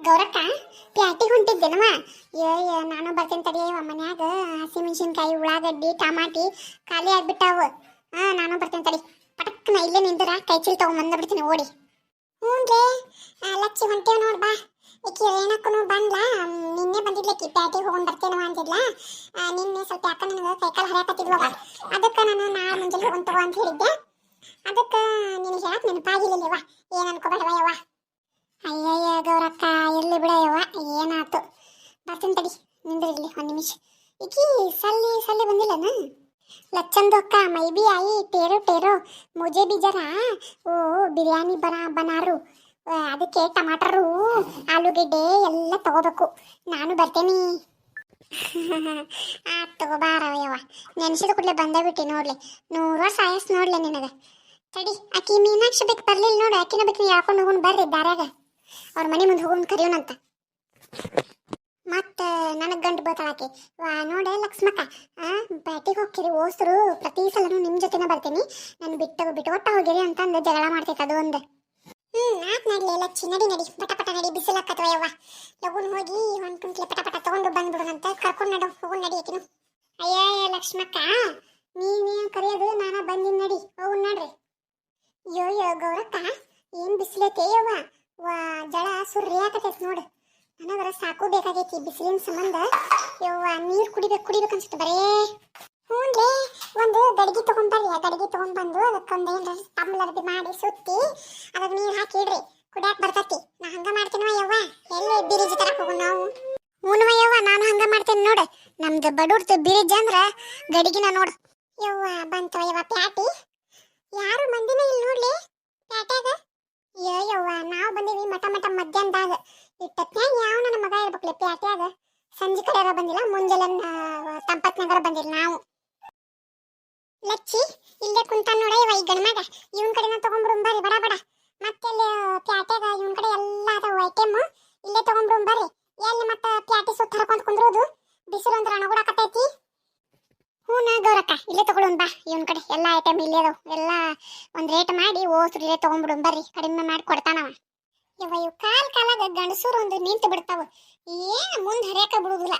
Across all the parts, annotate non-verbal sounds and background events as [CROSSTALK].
ಗೌರಕ್ಕ ಪ್ಯಾಟಿಗೆ ಹೊಂಟಿದ್ದೇನವ ಏಯ್ ನಾನು ಬರ್ತೇನೆ ತಡಿ ಮನ್ಯಾಗ. ಹಸಿಮೆಣಸಿನ್ಕಾಯಿ ಉಳ್ಳಾಗಡ್ಡಿ ಟಮಾಟಿ ಖಾಲಿ ಆಗ್ಬಿಟ್ಟಾವು. ಹಾ ನಾನು ಬರ್ತೇನೆ ತಡಿ. ಪಟಕ್ನ ಇಲ್ಲೇ ನಿಂತರ ಕೈ ಚೀಲ ತಗೊಂಡ್ ಬಿಡ್ತೀನಿ ಓಡಿ. ಹ್ಞೂನ್ರಿ ಲಚ್ಚಿ ಹೊಂಟೇವ್ ನೋಡ್ ಬಾ. ಈಕಿ ಏನಕ್ಕೂ ಬಂದ್ಲ. ನಿನ್ನೆ ಬಂದಿದ್ಲಕ್ಕಿ ಪ್ಯಾಟಿಗೆ ಹೋಗೊಂಡ್ ಬರ್ತೇನವ ಅಂತಿದ್ಲ ಆ, ನಿನ್ನೆ ಸ್ವಲ್ಪ ಯಾಕ ನನಗೆ ಕೈಕಾಲು ಹರಿಯಾಕತ್ತಿದ್ವ ಅದಕ್ಕೆ ನಾನು ನಾಳೆ ಮುಂಜಾನೆ ಹೋಗೊಂಡ್ ತಗೋ ಅಂತ ಹೇಳಿದ್ದೆ. ಅದಕ್ಕೆ ನಿನಗೆ ಯಾಕೆ ನೆನಪಾಗಿಲ್ಲ ಏನು ಅನ್ಕೋಬೇಡವ ಯವ್ವ ಅಯ್ಯಯ್ಯ ಗೌರಕ್ಕ ಇರ್ಲಿ ಬಿಡ ಯವ್ವ ಏನಾತು ಬರ್ತೀನಿ ತಡಿ ನಿಂದ್ರಿರ್ಲಿ ಒಂದು ನಿಮಿಷ ಈಕಿ ಸಲ್ಲಿ ಸಲ್ಲಿ ಬಂದಿಲ್ಲನ? ಲಚ್ಚಂದೊಕ್ಕ ಮೈ ಬಿ ಆಯಿ ಟೇರೋ ಟೇರೋ ಮುಜೆ ಬಿ ಜರ ಓ, ಬಿರಿಯಾನಿ ಬನ, ಬನಾರು ಅದಕ್ಕೆ ಟಮಾಟರು, ಆಲೂಗೆಡ್ಡೆ ಎಲ್ಲ ತಗೋಬೇಕು. ನಾನು ಬರ್ತೇನೆ. [LAUGHS] ಆ ತಗೋಬಾರವ್ಯವ ನೆನ್ಸಿದ ಕೂಡಲೇ ಬಂದೇ ಬಿಟ್ಟಿ ನೋಡ್ಲಿ. ನೂರು ವರ್ಷ ಆಯಸ್ ನೋಡ್ಲಿ ನಿನಗೆ. ತಡಿ, ಆಕಿ ಮೀನಾಕ್ಷಿ ಬೇಕು ಬರ್ಲಿಲ್ಲ ನೋಡು. ಆಕಿನ ಬೇಕು ಯಾಕೊಂಡು ಹೋಗೋಣ ಬರ್ರಿ ದಾರ್ಯಾಗ. ಅವ್ರ ಮನೆ ಮುಂದೆ ಹೋಗೋಣ ಕರಿಯೋಣಂತ ಮತ್ತ ನನಗೆ ಗಂಟು ಬೀಳ್ತಾಳಾಕಿ ವಾ, ನೋಡೆ ಲಕ್ಷ್ಮಕ್ಕ. ಬ್ಯಾಟಿಗೆ ಹೋಗ್ತೀರಿ ಓಸ್ರು ಪ್ರತಿ ಸಲನು ನಿಮ್ಮ ಜೊತೆನೇ ಬರ್ತೀನಿ. ನಾನು ಬಿಟ್ಟು ಬಿಟ್ಟು ಒಟ್ಟ ಹೋಗಿರಿ ಅಂತಂದು ಜಗಳ ಮಾಡ್ತೈತೆ ಅದು ಒಂದು. ಹ್ಮ್, ಆತ್ ನಡಲಿ, ಲಚ್ಚಿ, ನಡಿ ನಡಿ. ಪಟ ಪಟ, ನಡಿ ಬಿಸಿಲಾಕತ್ವ ಯವ್ವ. ಲಗುನ್ ಹೋಗಿ ಒಂದ್ ಕುಂಟ್ಲೆ ಪಟ ಪಟ ತಗೊಂಡು ಬಂದ್ಬಿಡೋಣಂತ ಕರ್ಕೊಂಡು ನಡು ಹೋಗೋಣ ನಡಿ ಆಕಿನು. ಅಯ್ಯ ಲಕ್ಷ್ಮಕ್ಕ. ನೀನೇ ಕರೆಯೋದು? ನಾನ ಬಂದಿನ ನಡಿ ಹೋಗೋಣ ನಡ್ರಿ. ಯೋ ಯೋ ಗೌರಕ್ಕ, ಏನು ಬಿಸಿಲೈತೆ ಯವ್ವ? ವಾ, ಜಳ ಸುರ್ರಿಯಾಕತೈತಿ ನೋಡು. ನನಗರ ಸಾಕು ಬೇಕಾಗೈತಿ ಬಿಸಿಲಿನ ಸಂಬಂಧ. ಯವ್ವ, ನೀರ್ ಕುಡಿಬೇಕು ಕುಡಿಬೇಕು ಅನ್ಸುತ್ತೆ ಬರೇ. ಹ್ಞೂನ್ಲೇ ಒಂದು ಗಡಿಗೆ ತಗೊಂಡ್ಬರ್ರಿ ಆ ಗಡಿಗೆ ತಗೊಂಡ್ಬಂದು ಅದಕ್ಕೊಂದು ಏನ್ರ ತಮ್ಲರ್ದಿ ಮಾಡಿ ಸುತ್ತಿ ಅದಕ್ಕೆ ನೀರು ಹಾಕಿ ಇಡ್ರಿ ಕುಡಿಯಾಕ ಬರ್ತತಿ. ನಾ ಹಂಗ ಮಾಡ್ತೀನವ ಯವ್ವ? ಎಲ್ಲಿ ಬಿರಿಜಿ ತರ ಹೋಗು ನಾವು? ಹ್ಞೂನವ ಯವ್ವ, ನಾನು ಹಂಗ ಮಾಡ್ತೇನೆ ನೋಡು. ನಮ್ದು ಬಡೂರ್ದು ಬಿರಿಜ್ ಅಂದ್ರ ಗಡಿಗಿನ ನೋಡು. ಯವ್ವ ಬಂತವ ಯವ್ವ, ಪ್ಯಾಟಿ. ಯಾರು ಮಂದಿನೇ ಇಲ್ಲಿ ನೋಡ್ಲಿ. ಬಂದಿಲ್ಲ ಮುಂಜಾನೆ ತಂಪತ್ನಾಗರ ಬಂದಿಲ್ಲ ನಾವು. ಲಚ್ಚಿ, ಇಲ್ಲೇ ಕುಂತ ನೋಡ ಇವ ಈ ಗಣಮಗ ಮಗ ಇವನ್ ಕಡೆನ ತಗೊಂಡ್ಬಿಡು ಬರ್ರಿ, ಬಡ ಬಡ. ಮತ್ತೆ ಅಲ್ಲಿ ಪ್ಯಾಟ್ಯಾಗ ಇವನ್ ಕಡೆ ಎಲ್ಲಾ ಅದಾವ ಐಟಮ್ ಇಲ್ಲೇ ತಗೊಂಡ್ಬಿಡು ಬರ್ರಿ. ಎಲ್ಲಿ ಮತ್ತ ಪ್ಯಾಟಿ ಸುತ್ತ ಹರ್ಕೊಂಡ್ ಕುಂದ್ರೋದು? ಬಿಸಿಲು ಅಂದ್ರೆ ಅಣಗುಡಾಕತೈತಿ ಹ್ಞೂ ಗೌರಕ್ಕ, ಇಲ್ಲೇ ತಗೊಳ್ಳೋಣ ಬಾ. ಇವನ್ ಕಡೆ ಎಲ್ಲಾ ಐಟಮ್ ಇಲ್ಲೇ ಅದಾವ. ಎಲ್ಲಾ ಒಂದ್ ರೇಟ್ ಮಾಡಿ ಓಸ್ರು ಇಲ್ಲೇ ಬರ್ರಿ. ಕಡಿಮೆ ಮಾಡಿ ಕೊಡ್ತಾನವ ಇವ ಇವ್ ಕಾಲ್ ಕಾಲಾಗ ಗಂಡಸೂರು ಒಂದು ನಿಂತು ಬಿಡ್ತಾವ. ಏನ್ ಮುಂದ್ ಹರಿಯಕ ಬಿಡುದಿಲ್ಲ.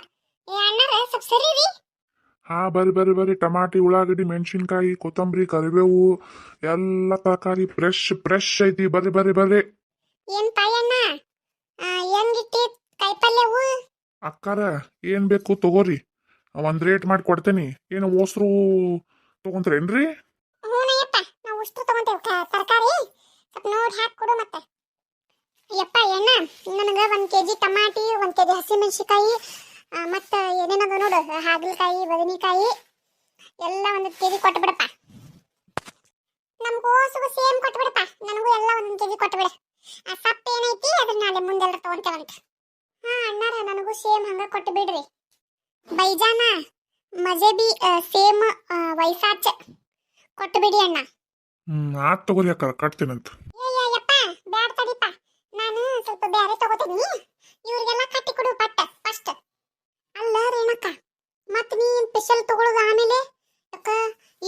ಅಣ್ಣಾರ ಸ್ವಲ್ಪ ಸರಿ ಹಾ ಬರ್ರಿ ಬರ್ರಿ ಬರ್ರಿ. ಟಮಾಟಿ ಉಳ್ಳಾಗಡ್ಡಿ ಮೆಣಸಿನ್ಕಾಯಿ ಕೊತ್ತಂಬರಿ ಕರಿಬೇವು ಎಲ್ಲ ತರಕಾರಿ ಫ್ರೆಶ್ ಫ್ರೆಶ್ ಐತಿ. ಬರ್ರಿ ಬರ್ರಿ ಬರ್ರಿ. ಏನ್ ಪಾಯಣ್ಣ ಹೆಂಗಿಟ್ಟಿ ಕೈಪಲ್ಯವು ಅಕ್ಕಾರ ಏನ್ ಬೇಕು ತಗೋರಿ. ಒಂದ್ ರೇಟ್ ಮಾಡಿ ಕೊಡ್ತೇನಿ. ಏನು ಓಸ್ರು ತಗೊಂತೀರೇನ್ರಿ ಹ್ಞೂನಯ್ಯಪ್ಪ ನಾವು ಉಷ್ಟು ತಗೊಂತೇವೆ. ತರಕಾರಿ? ಸ್ವಲ್ಪ ನೋಡಿ ಹಾಕಿ ಕೊಡು ಮತ್ತೆ. ಯಪ್ಪ ಎಣ್ಣ ನನಗೆ ಒಂದು ಕೆ ಜಿ ಟಮಾಟಿ ಒಂದು ಕೆ ಜಿ ಹಸಿಮೆಣಸಿಕಾಯಿ ಮತ್ತು ಏನೇನದ ನೋಡು ಹಾಗಲಕಾಯಿ ಬದನೆಕಾಯಿ ಎಲ್ಲ ಒಂದು ಕೆಜಿ ಕೊಟ್ಟು ಬಿಡಪ್ಪ ನಮ್ಮ ಗೋಸುಗೂ ಸೇಮ್ ಕೊಟ್ಬಿಡಪ್ಪ ನನಗೂ ಎಲ್ಲ ಒಂದೊಂದು ಕೆಜಿ ಜಿ ಕೊಟ್ಬಿಡ. ಆ ಸಪ್ಪ ಏನೈತಿ ಅದನ್ನ ನಾಳೆ ಮುಂದೆಲ್ಲ ತಗೊಂತೇವಂತ. ಹಾ ಅಣ್ಣಾರ ನನಗೂ ಸೇಮ್ ಹಂಗ ಕೊಟ್ಟು ಬಿಡ್ರಿ ಬೈಜಾನ ಮಜೆಬಿ ಸೇಮ್ ವಯಸ್ಸಾಚ ಕೊಟ್ಟು ಬಿಡಿ ಅಣ್ಣ. ಹ್ಮ್ ಆತ್ ತಗೋರಿ ಅಕ್ಕ ಕಟ್ತೀನಂತ. ಯಪ್ಪ ಬ್ಯಾಡ ತಡಿಪ್ಪ. ನಾನು ಸ್ವಲ್ಪ ಬ್ಯಾರೆ ತಗೋತೀನಿ. ಇವ್ರಿಗೆಲ್ಲ ಕಟ್ಟಿ ಕೊಡು ಪಟ್ಟ ಫಸ್ಟ್ ಅಲ್ಲ ಮತ್ತೆ ಮತ್ ನೀ ಸ್ಪೆಷಲ್ ತಗೊಳ್ಳೋದು ಆಮೇಲೆ? ಅಕ್ಕ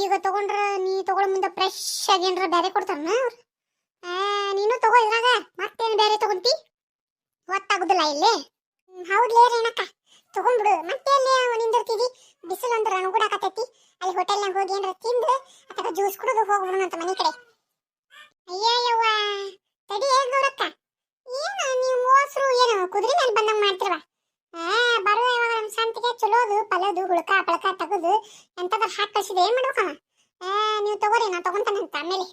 ಈಗ ತಗೊಂಡ್ರ ನೀ ತಗೊಳ್ಳೋ ಮುಂದೆ ಫ್ರೆಶ್ ಆಗಿ ಏನಾರ ಬೇರೆ ಕೊಡ್ತಾರನ ಅವ್ರು? ನೀನು ತಗೋ ಇದ್ರಾಗ, ಮತ್ತೇನು ಬೇರೆ ತಗೊಂತಿ? ಗೊತ್ತಾಗುದಿಲ್ಲ ಇಲ್ಲಿ. ಹೌದ್ಲೇ ರೇಣಕ್ಕ ತಗೊಂಡ್ಬಿಡು. ಮತ್ತೆ ಅಲ್ಲಿ ನಿಂದಿರ್ತೀವಿ? ಬಿಸಿಲು ಅಂದ್ರೆ ಅನುಗುಡಾಕತೈತಿ ಅಲ್ಲಿ ಹೋಟೆಲ್ನಾಗ ಹೋಗಿ ಏನರ ತಿಂದು ಅಥವಾ ಜ್ಯೂಸ್ ಕುಡಿದು ಹೋಗ್ಬಿಡೋಣ ಅಂತ ಮನೆ ಕಡೆ. ಅಯ್ಯಯ್ಯವ್ವ. ತಡಿ ಹೇಗೆ ಗೌರಕ್ಕ ಏನು ನೀವು ಮೋಸ್ರು ಏನು ಕುದುರೆ ಮೇಲೆ ಬಂದಂಗೆ ಮಾಡ್ತಿರವ? ಆ ಬರುವ ಯಾವಾಗ ನಮ್ಮ ಸಂತಿಗೆ ಚಲೋದು ಪಲೋದು ಹುಳಕ ಪಳಕ ತಗದು ಎಂತದ್ರ ಹಾಕಿ ಕಳ್ಸಿದೆ ಏನ್ ಮಾಡ್ಬೇಕಮ್ಮ ಆ ನೀವು ತಗೋರಿ ನಾ ತಗೊಂತಾನಂತ ಆಮೇಲೆ.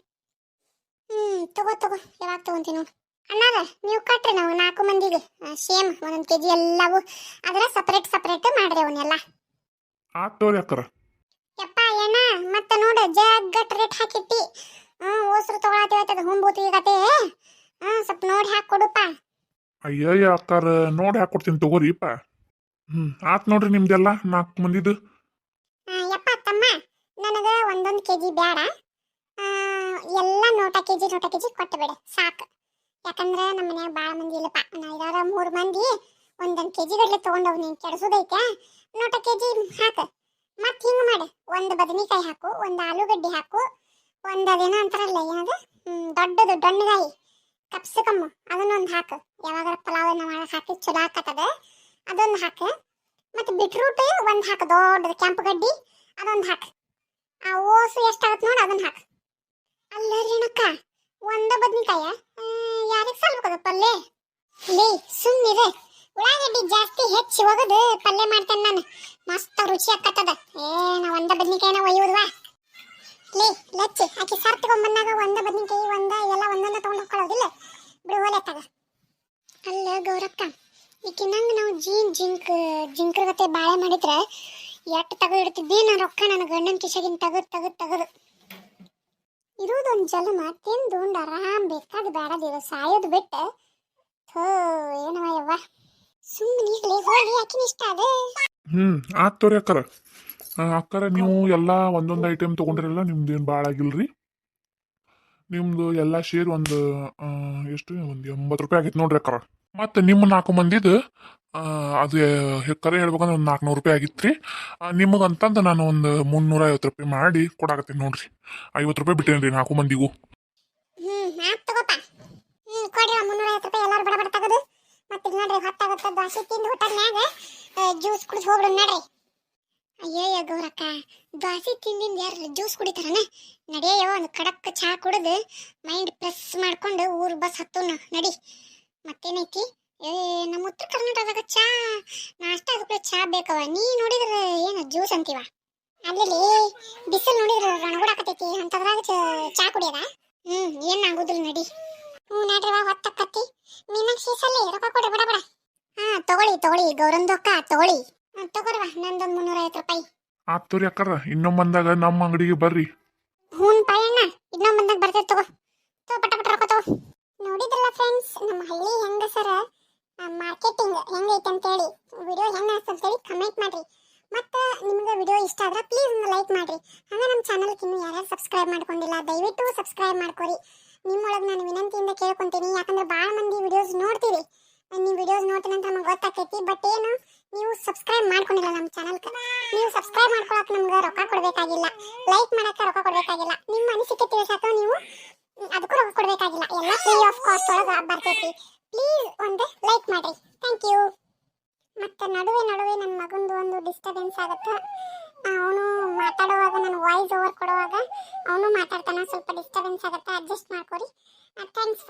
ಹ್ಮ್ ತಗೋ ತಗೋ ಯಾವಾಗ ತಗೊಂತೀನಿ ನೋಡಿ. ಅಣ್ಣಾರ ನೀವು ಕಟ್ರಿ ನಾವು ನಾಲ್ಕು ಮಂದಿಗೆ. ಸೇಮ್ ಒಂದೊಂದು ಕೆ ಜಿ ಎಲ್ಲವೂ. ಅದರ ಸಪ್ರೇಟ್ ಸಪ್ರೇಟ್ ಮಾಡ್ರಿ ಅವನ್ನೆಲ್ಲ. ಆತ್ ತಗೋರಿ ಅಕ್ಕಾರ. ಯಪ್ಪ ಏನ? ಮತ್ತೆ ನೋಡು ಜಗ್ಗಟ್ ರೇಟ್ ಹಾಕಿಟ್ಟಿ. ಹ್ಮ್ ಓಸ್ರು ತಗೊಳತಿವತ್ತದ ಹುಂಬೂತಿ ಕತೆ ಹ್ಮ್ ಸ್ವಲ್ಪ ನೋಡಿ ಹಾಕಿ ಕೊಡುಪ್ಪ ಅಯ್ಯಯ್ಯ ಅಕ್ಕಾರ, ನೋಡಿ ಹಾಕೊಡ್ತೀನಿ ತಗೋರಿಪ್ಪ ಹ್ಮ್, ಆತ್ ನೋಡ್ರಿ ನಿಮ್ದೆಲ್ಲ, ನಾಲ್ಕು ಮಂದಿದು. ಯಪ್ಪ, ತಮ್ಮ, ನನಗೆ ಒಂದೊಂದು ಕೆ ಜಿ ಬೇಡ ಎಲ್ಲ ನೋಟ ಕೆ ಜಿ ನೋಟ ಕೆ ಜಿ ಕೊಟ್ಟು ಬಿಡು, ಸಾಕು. ಯಾಕಂದ್ರೆ ನಮ್ಮ ಮನ್ಯಾಗ ಭಾಳ ಮಂದಿ ಇಲ್ಲಪ್ಪ. ನಾ ಇದಾರ ಮೂರು ಮಂದಿ, ಒಂದೊಂದು ಕೆ ಜಿ ತೊಗೊಂಡವ್ ನೀನು ಕೆಡಿಸೋದೈತೆ? ನೋಟ ಕೆ ಜಿ ಹಾಕು. ಮತ್ತೆ ಹಿಂಗೆ ಮಾಡು, ಒಂದು ಬದನೆಕಾಯಿ ಹಾಕು, ಒಂದು ಆಲೂಗಡ್ಡೆ ಹಾಕು, ಒಂದು ಅದೇನೋ ಅಂತಾರಲ್ಲ, ಏನದು? ದೊಡ್ಡದು ಡೊಣ್ಣಗಾಯಿ ಕಪ್ಸಿಕಮ್ಮು. ಅದನ್ನೊಂದು ಹಾಕು. ಯಾವಾಗಾರ ಪಲಾವ್ ಮಾಡೋಕೆ ಹಾಕಿ ಚಲೋ ಆಕತ್ತದ, ಅದೊಂದು ಹಾಕು. ಮತ್ತೆ ಬಿಟ್ರೂಟ್ ಒಂದು ಹಾಕು, ದೊಡ್ಡದು ಕೆಂಪು ಗಡ್ಡಿ, ಅದೊಂದು ಹಾಕು. ಆ ಓಸು ಎಷ್ಟಾಗತ್ತೆ ನೋಡಿ ಅದನ್ನ ಹಾಕು. ಅಲ್ಲ ರೇಣಕ್ಕ ಒಂದ ಬದ್ನಿಕಾಯ ಯಾರಿಗೆ ಸಲ್ಬೇಕದ ಪಲ್ಯ? ಲೇ ಸುಮ್ಮನಿದೆ ಉಳ್ಳಾಗಡ್ಡಿ ಜಾಸ್ತಿ ಹೆಚ್ಚಿ ಹೋಗದು ಪಲ್ಯ ಮಾಡ್ತೇನೆ ನಾನು. ಮಸ್ತ್ ರುಚಿ ಆಕತ್ತದ. ಏ ನಾ ಒಂದ ಬದ್ನಿಕಾಯಿನ ಒಯ್ಯುವುದ್ವಾ ಲೇ, ಲಚ್ಚಿ, ಆಕಿ ಸರ್ ತಗೊಂಬಂದಾಗ ಒಂದ, ಬದ್ನಿಕಾಯಿ ಒಂದ ಎಲ್ಲ ಒಂದೊಂದ ತಗೊಂಡ್ ಹೋಗ್ಕೊಳ್ಳೋದಿಲ್ಲ. ಬಿಡು ಹೋಲೆ ತಗ. ಅಲ್ಲ ಗೌರಕ್ಕ ಈಕಿ ನಂಗೆ ನಾವು ಜೀನ್ ಜಿಂಕ್, ಜಿಂಕ್ರ ಗತೆ ಬಾಳೆ ಮಾಡಿದ್ರೆ ಎಟ್ಟು ತಗದು ಇಡ್ತಿದ್ದಿ ನಾ ರೊಕ್ಕ ನನ್ನ ಗಂಡನ ಕಿಶಗಿನ ತಗದ್ ತಗದ್, ತಗದು. ಇರೋದೊಂದು ಜನ್ಮ ತಿಂದು ಉಂಡು ಆರಾಮ್ ಬೇಕಾದ ಬೇಡದಿರು ಸಾಯೋದು ಬಿಟ್ಟು. ಥೋ, ಏನವ ಯವ್ವ. ಸುಮ್ಮನೆ ಈಗಲೇ ಹೋಗಿ ಆಕಿನ ಇಷ್ಟ ಅದೇ ಹ್ಮ್, ಆತ್ ತೋರಿ ಅಕ್ಕರ. ಅಕ್ಕರ ನೀವು ಎಲ್ಲ ಒಂದೊಂದು ಐಟಮ್ ತೊಗೊಂಡ್ರಲ್ಲ ನಿಮ್ದು ಏನು ಭಾಳ ಆಗಿಲ್ರಿ? ನಿಮ್ದು ಎಲ್ಲ ಸೇರಿ ಒಂದು ಎಷ್ಟು? ಒಂದು ಎಂಬತ್ತು ರೂಪಾಯಿ ಆಗಿತ್ತು ನೋಡ್ರಿ ಅಕ್ಕರ. ಮತ್ತು ನಿಮ್ಮ ನಾಲ್ಕು ಮಂದಿದು ಅದು ಕರೆ ಹೇಳ್ಬೇಕಂದ್ರೆ ಒಂದು ನಾಲ್ಕುನೂರು ರೂಪಾಯಿ ಆಗಿತ್ತು ರೀ ನಾನು ಒಂದು ಮುನ್ನೂರ ಐವತ್ತು ರೂಪಾಯಿ ಮಾಡಿ ಕೊಡಾಕತ್ತೀನಿ ನೋಡ್ರಿ. ಐವತ್ತು ರೂಪಾಯಿ ಬಿಟ್ಟೇನಿ ರೀ ನಾಲ್ಕು ಮಂದಿಗೂ. ಮತ್ತೆ ನೋಡ್ರಿ ಹೊತ್ತಾಗತ್ತ ದೋಸೆ ತಿಂದು ಹೊಟ್ಟದ್ನ್ಯಾಗ ಜ್ಯೂಸ್ ಕುಡಿದು ಹೋಗ್ಬಿಡು ನಡ್ರಿ. ಅಯ್ಯಯ್ಯ ಗೌರಕ್ಕ ದೋಸೆ ತಿಂದಿಂದ ಯಾರು ಜ್ಯೂಸ್ ಕುಡಿತಾರನ? ನಡೆಯೋ ಒಂದು ಕಡಕ್ ಚಹಾ ಕುಡಿದು ಮೈಂಡ್ ಪ್ರೆಸ್ ಮಾಡ್ಕೊಂಡು ಊರು ಬಸ್ ಹತ್ತುನ, ನಡಿ. ಮತ್ತೇನೈತಿ? ಏ ನಮ್ಮ ಉತ್ತರ ಕರ್ನಾಟಕದಾಗ ಚಾ, ನಾಷ್ಟ ಅದಕ್ಕೆ ಚಾ ಬೇಕವ ನೀ ನೋಡಿದ್ರೆ ಏನು ಜ್ಯೂಸ್ ಅಂತೀವ? ಅಲ್ಲಿ ಬಿಸಿಲು ನೋಡಿದ್ರೆ ರಣಗುಡಾಕತೈತಿ ಅಂತದ್ರಾಗ ಚ- ಕುಡಿಯದ? ಹ್ಮ್, ಏನ್ ಆಗುದಿಲ್ಲ ನಡಿ. ಹ್ಞೂ ನಡ್ರಿ ವಾ ಹೊತ್ತಕ್ಕತ್ತಿ ಮೀನಾಕ್ಷಿ ಶೀಸಲ್ಲಿ ರೊಕ್ಕ ಕೊಡಿ, ಬಡ ಬಡ. ಹಾ, ತಗೊಳ್ಳಿ ತಗೊಳ್ಳಿ ಗೌರಂದೊಕ್ಕ ತಗೊಳ್ಳಿ. ತಗೋರ್ವ ನಂದೊಂದು ಮುನ್ನೂರ ಐವತ್ತು ರೂಪಾಯಿ. ಆತ್ ತೋರಿ ಅಕ್ಕರ ಇನ್ನೊಮ್ಮೆ ಬಂದಾಗ ನಮ್ಮ ಅಂಗಡಿಗೆ ಬರ್ರಿ. ಹ್ಞೂ ಪಾಯಣ್ಣ ಇನ್ನೊಂದು ಬಂದಾಗ ಬರ್ತೈತೆ ತಗೋ. ತಗೋ ಪಟ ಪಟ ರೊಕ್ಕ ತಗೋ. ನೋಡಿದ್ರಲ್ಲ ಫ್ರೆಂಡ್ಸ್ ನಮ್ಮ ಹಳ್ಳಿ ಹೆಂಗಸರ ಮಾರ್ಕೆಟಿಂಗ್ ಹೆಂಗೈತೆ ಅಂತೇಳಿ ವಿಡಿಯೋ ಹೆಂಗ ಅಂತೇಳಿ ಕಮೆಂಟ್ ಮಾಡ್ರಿ. ಮತ್ತು ನಿಮ್ಗೆ ವಿಡಿಯೋ ಇಷ್ಟ ಆದ್ರೆ ಪ್ಲೀಸ್ ಲೈಕ್ ಮಾಡ್ರಿ. ಹಂಗೆ ನಮ್ಮ ಚಾನಲ್ಗೆ ಇನ್ನೂ ಯಾರ್ಯಾರು ಸಬ್ಸ್ಕ್ರೈಬ್ ಮಾಡ್ಕೊಂಡಿಲ್ಲ ದಯವಿಟ್ಟು ಸಬ್ಸ್ಕ್ರೈಬ್ ಮಾಡ್ಕೊರಿ. ನಿಮ್ಮೊಳಗೆ ನಾನು ವಿನಂತಿಯಿಂದ ಕೇಳ್ಕೊಂತೀನಿ ಯಾಕಂದ್ರೆ ಭಾಳ ಮಂದಿ ವಿಡಿಯೋಸ್ ನೋಡ್ತೀರಿ. ನೀವು ವಿಡಿಯೋಸ್ ನೋಡ್ತೀನಿ ಅಂತ ನಮ್ಗೆ ಗೊತ್ತಾಕೈತಿ ಬಟ್ ಏನು ನೀವು ಸಬ್ಸ್ಕ್ರೈಬ್ ಮಾಡ್ಕೊಂಡಿಲ್ಲ ನಮ್ಮ ಚಾನಲ್ಗೆ ನೀವು ಸಬ್ಸ್ಕ್ರೈಬ್ ಮಾಡ್ಕೊಳಕ್ಕೆ ನಮ್ಗೆ ರೊಕ್ಕ ಕೊಡಬೇಕಾಗಿಲ್ಲ. ಲೈಕ್ ಮಾಡಕ್ಕೆ ರೊಕ್ಕ ಕೊಡಬೇಕಾಗಿಲ್ಲ. ನಿಮ್ಮ ಅನಿಸಿಕೆ ತಿಳಿಸಾಕ ನೀವು ಅದಕ್ಕೂ ರೊಕ್ಕ ಕೊಡಬೇಕಾಗಿಲ್ಲ. ಎಲ್ಲ ಫ್ರೀ ಆಫ್ ಕಾಸ್ಟ್ ಒಳಗೆ ಬರ್ತೈತಿ. ಪ್ಲೀಸ್ ಒಂದು ಲೈಕ್ ಮಾಡಿರಿ. ಥ್ಯಾಂಕ್ ಯು ಮತ್ತು ನಡುವೆ ನಡುವೆ ನನ್ನ ಮಗಂದು ಒಂದು ಡಿಸ್ಟರ್ಬೆನ್ಸ್ ಆಗುತ್ತೆ. ಅವನು ಮಾತಾಡುವಾಗ, ನಾನು ವಾಯ್ಸ್ ಓವರ್ ಕೊಡುವಾಗ ಅವನು ಮಾತಾಡ್ತಾನೆ. ಸ್ವಲ್ಪ ಡಿಸ್ಟರ್ಬೆನ್ಸ್ ಆಗುತ್ತೆ. ಅಡ್ಜಸ್ಟ್ ಮಾಡ್ಕೊರಿ. Thanks for